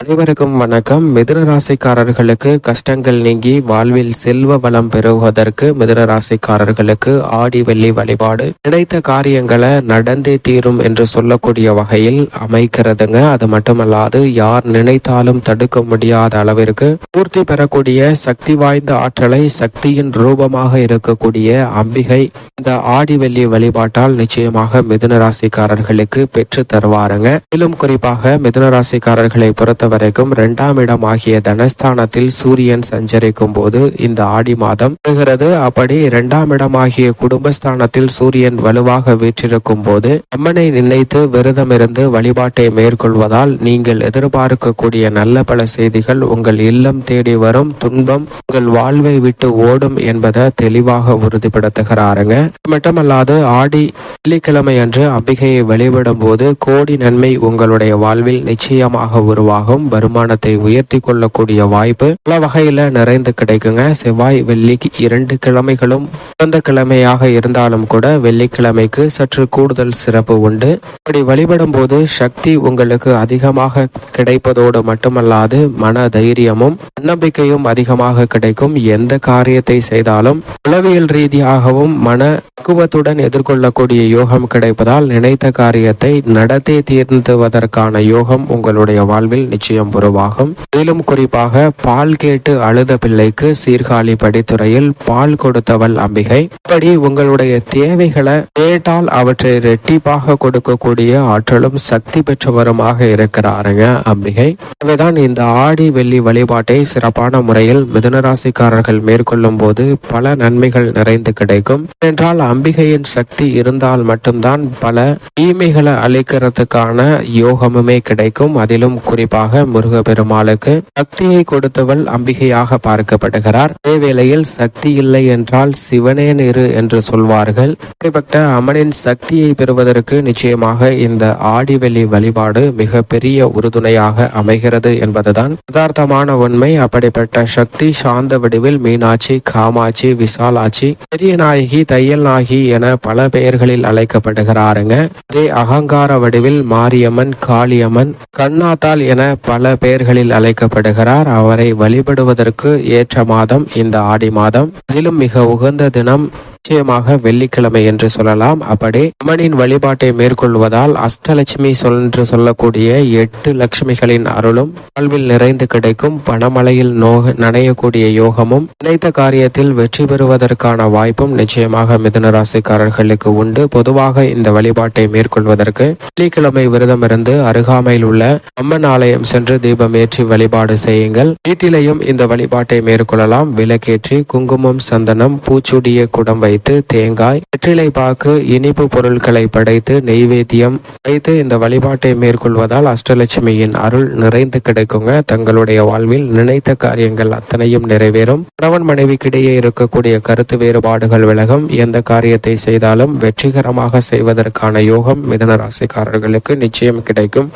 அனைவருக்கும் வணக்கம். மிதுன ராசிக்காரர்களுக்கு கஷ்டங்கள் நீங்கி வாழ்வில் செல்வ வளம் பெறுவதற்கு மிதுன ராசிக்காரர்களுக்கு ஆடி வெள்ளி வழிபாடு நினைத்த காரியங்களை நடந்தே தீரும் என்று சொல்லக்கூடிய வகையில் அமைக்கிறதுங்க அது மட்டுமல்லாது யார் நினைத்தாலும் தடுக்க முடியாத அளவிற்கு பூர்த்தி பெறக்கூடிய சக்தி வாய்ந்த ஆற்றலை சக்தியின் ரூபமாக இருக்கக்கூடிய அம்பிகை இந்த ஆடி வெள்ளி வழிபாட்டால் நிச்சயமாக மிதுன ராசிக்காரர்களுக்கு பெற்று தருவாருங்க. மேலும் குறிப்பாக மிதுன ராசிக்காரர்களை பொறுத்த பொறுத்தவரைக்கும் இரண்டாம் இடம் ஆகிய தனஸ்தானத்தில் சூரியன் சஞ்சரிக்கும் போது இந்த ஆடி மாதம் வருகிறது. அப்படி இரண்டாம் இடமாகிய குடும்பஸ்தானத்தில் சூரியன் வலுவாக வீற்றிருக்கும் போது அம்மனை நினைத்து விரதம் இருந்து வழிபாட்டை மேற்கொள்வதால் நீங்கள் எதிர்பார்க்கக்கூடிய நல்ல பல செய்திகள் உங்கள் இல்லம் தேடி வரும். துன்பம் உங்கள் வாழ்வை விட்டு ஓடும் என்பதை தெளிவாக உறுதிப்படுத்துகிறாருங்க. மட்டுமல்லாது ஆடி வெள்ளிக்கிழமை அன்று அம்பிகையை வழிபடும் போது கோடி நன்மை உங்களுடைய வாழ்வில் நிச்சயமாக உருவாகும். வருமானத்தை உயர்த்தி கொள்ளக்கூடிய வாய்ப்பு பல வகையில நிறைந்து கிடைக்குங்க. செவ்வாய் வெள்ளி இரண்டு கிழமைகளும் சிறந்த கிழமையாக இருந்தாலும் கூட வெள்ளிக்கிழமைக்கு சற்று கூடுதல் சிறப்பு உண்டு. அப்படி வழிபடும் போது சக்தி உங்களுக்கு அதிகமாக கிடைப்பதோடு மட்டுமல்லாது மன தைரியமும் தன்னம்பிக்கையும் அதிகமாக கிடைக்கும். எந்த காரியத்தை செய்தாலும் உளவியல் ரீதியாகவும் மன பக்குவத்துடன் எதிர்கொள்ளக்கூடிய யோகம் கிடைப்பதால் நினைத்த காரியத்தை நடத்தி தீர்ந்துவதற்கான யோகம் உங்களுடைய வாழ்வில் நிச்சயம் உருவாகும். மேலும் குறிப்பாக பால் கேட்டு அழுத பிள்ளைக்கு சீர்காழி படித்துறையில் பால் கொடுத்தவள் அம்பிகை. இப்படி உங்களுடைய தேவைகளை கேட்டால் அவற்றை ரெட்டிப்பாக கொடுக்கக்கூடிய ஆற்றலும் சக்தி பெற்றவருமாக இருக்கிறாருங்க அம்பிகை. எனவேதான் இந்த ஆடி வெள்ளி வழிபாட்டை சிறப்பான முறையில் மிதுனராசிக்காரர்கள் மேற்கொள்ளும் போது பல நன்மைகள் நிறைந்து கிடைக்கும். என்றால் அம்பிகையின் சக்தி இருந்தால் மட்டும்தான் பல தீமைகளை அளிக்கிறதுக்கான யோகமுமே கிடைக்கும். அதிலும் குறிப்பாக முருகப்பெருமாளுக்கு சக்தியை கொடுத்தவள் அம்பிகையாக பார்க்கப்படுகிறார். அதே வேளையில் சக்தி இல்லை என்றால் சிவனே நிறு என்று சொல்வார்கள். அம்மனின் சக்தியை பெறுவதற்கு நிச்சயமாக இந்த ஆடிவெளி வழிபாடு மிக பெரிய உறுதுணையாக அமைகிறது என்பதுதான் யதார்த்தமான உண்மை. அப்படிப்பட்ட சக்தி சாந்த வடிவில் மீனாட்சி காமாட்சி விசாலாட்சி பெரிய நாயகி தையல் நாயகி என பல பெயர்களில் அழைக்கப்படுகிறாருங்க. அதே அகங்கார வடிவில் மாரியம்மன் காளியம்மன் கண்ணாத்தாள் என பல பெயர்களில் அழைக்கப்படுகிறார். அவரை வழிபடுவதற்கு ஏற்ற மாதம் இந்த ஆடி மாதம் அதிலும் மிக உகந்த தினம் நிச்சயமாக வெள்ளிக்கிழமை என்று சொல்லலாம். அப்படி அம்மனின் வழிபாட்டை மேற்கொள்வதால் அஷ்டலட்சுமி சொல் என்று சொல்லக்கூடிய எட்டு லட்சுமிகளின் அருளும் வாழ்வில் நிறைந்து கிடைக்கும் பணமலையில் நோக நனையக்கூடிய யோகமும் நினைத்த காரியத்தில் வெற்றி பெறுவதற்கான வாய்ப்பும் நிச்சயமாக மிதுன ராசிக்காரர்களுக்கு உண்டு. பொதுவாக இந்த வழிபாட்டை மேற்கொள்வதற்கு வெள்ளிக்கிழமை விரதம் இருந்து அருகாமையில் உள்ள அம்மன் ஆலயம் சென்று தீபம் ஏற்றி வழிபாடு செய்யுங்கள். வீட்டிலேயும் இந்த வழிபாட்டை மேற்கொள்ளலாம். விளக்கேற்றி குங்குமம் சந்தனம் பூச்சுடிய குடம் வைத்து தேங்காய் வெற்றிலை பாக்கு இனிப்பு பொருட்களை படைத்து நெய்வேத்தியம் வைத்து இந்த வழிபாட்டை மேற்கொள்வதால் அஷ்டலட்சுமியின் அருள் நிறைந்து கிடைக்குங்க. தங்களுடைய வாழ்வில் நினைத்த காரியங்கள் அத்தனையும் நிறைவேறும். கணவன் மனைவிக்கிடையே இருக்கக்கூடிய கருத்து வேறுபாடுகள் விலகும். எந்த காரியத்தை செய்தாலும் வெற்றிகரமாக செய்வதற்கான யோகம் மிதன ராசிக்காரர்களுக்கு நிச்சயம் கிடைக்கும்.